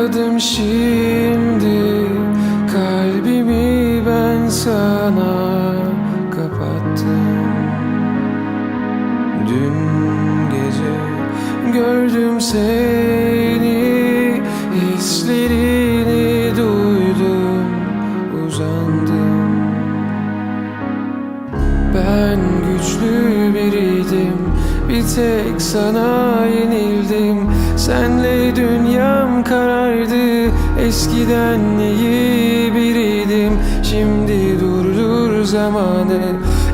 Anladım şimdi kalbimi ben sana kapattım. Dün gece gördüm seni Hislerini duydum uzandım. Ben güçlü biriydim Bir tek sana yenildim Senle dünyam karardı. Eskiden iyi biriydim. Şimdi durdur zamanı.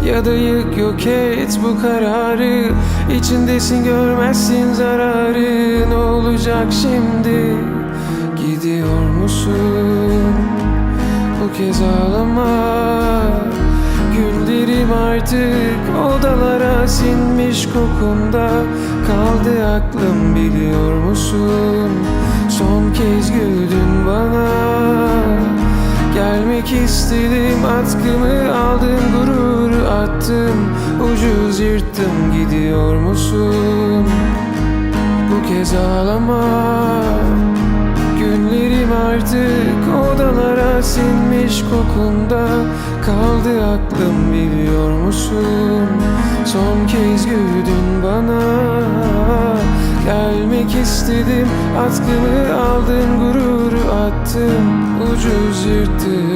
Ya da yık yok et bu kararı. İçindesin görmezsin zararı. Ne olacak şimdi? Gidiyor musun? Bu kez ağlama. Günlerim artık odalara sinmiş kokunda Kaldı aklım biliyor musun? Son kez güldün bana. Gelmek istedim atkımı aldın gururu attım Ucuz yırttım gidiyor musun? Bu kez ağlama. Günlerim artık odalara sinmiş kokunda. Kaldı aklım biliyor musun atkımı aldın gururu attım Ucuz yırttım